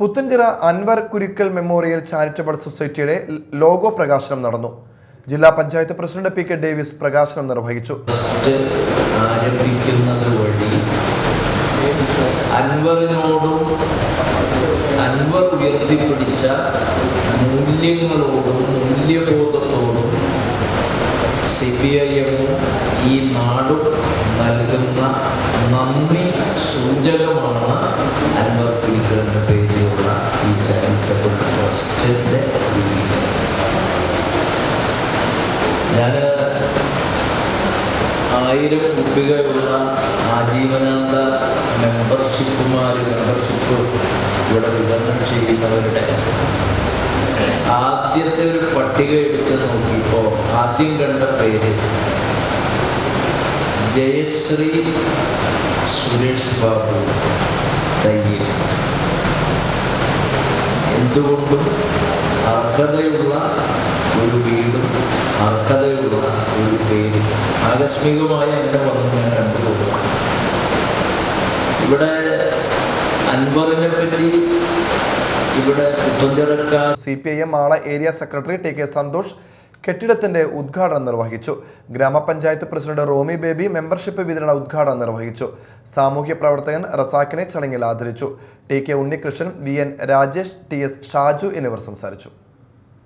Puthenchira Anwar Kurukkal memorial charitable സൊസൈറ്റിയുടെ logo പ്രകാശനം നടന്നു. ജില്ലാ panchayat president P K Davis പ്രകാശനം നിർവഹിച്ചു. ആരംഭിക്കുന്നത് വഴി അൻവറിനോടും അൻവർ ഉയർത്തിപ്പിടിച്ച മൂല്യങ്ങളോടും മൂല്യബോധത്തോടും സി ഈ നാടും നൽകുന്ന നന്ദി സൂചകമാണ് അൻവർ രൂപീകരണം ഞാൻ ആയിരം കുട്ടികളുള്ള ആജീവനാന്ത മെമ്പർഷിപ്പുമാർ മെമ്പർഷിപ്പ് ഇവിടെ വിതരണം ചെയ്യുന്നവരുടെ ആദ്യത്തെ ഒരു പട്ടിക എടുത്ത് നോക്കിയപ്പോൾ ആദ്യം കണ്ട പേര് ജയശ്രീ സുരേഷ് ബാബു തയ്യൽ. എന്തുകൊണ്ടും അർഹതയുള്ള ഒരു വീടും അർഹതയുള്ള ഒരു പേരും. ആകസ്മികമായി എന്നെ വന്ന് ഞാൻ കണ്ടുപോകും ഇവിടെ അൻവറിനെ പറ്റി ഇവിടെ സി പി ഐ എം ആള area secretary T K Santhosh കെട്ടിടത്തിന്റെ ഉദ്ഘാടനം നിർവഹിച്ചു. ഗ്രാമപഞ്ചായത്ത് പ്രസിഡന്റ് റോമി ബേബി മെമ്പർഷിപ്പ് വിതരണ ഉദ്ഘാടനം നിർവഹിച്ചു. സാമൂഹ്യ പ്രവർത്തകൻ റസാക്കിനെ ചടങ്ങിൽ ആദരിച്ചു. T K Unnikrishnan V N Rajesh T S Shaju എന്നിവർ സംസാരിച്ചു.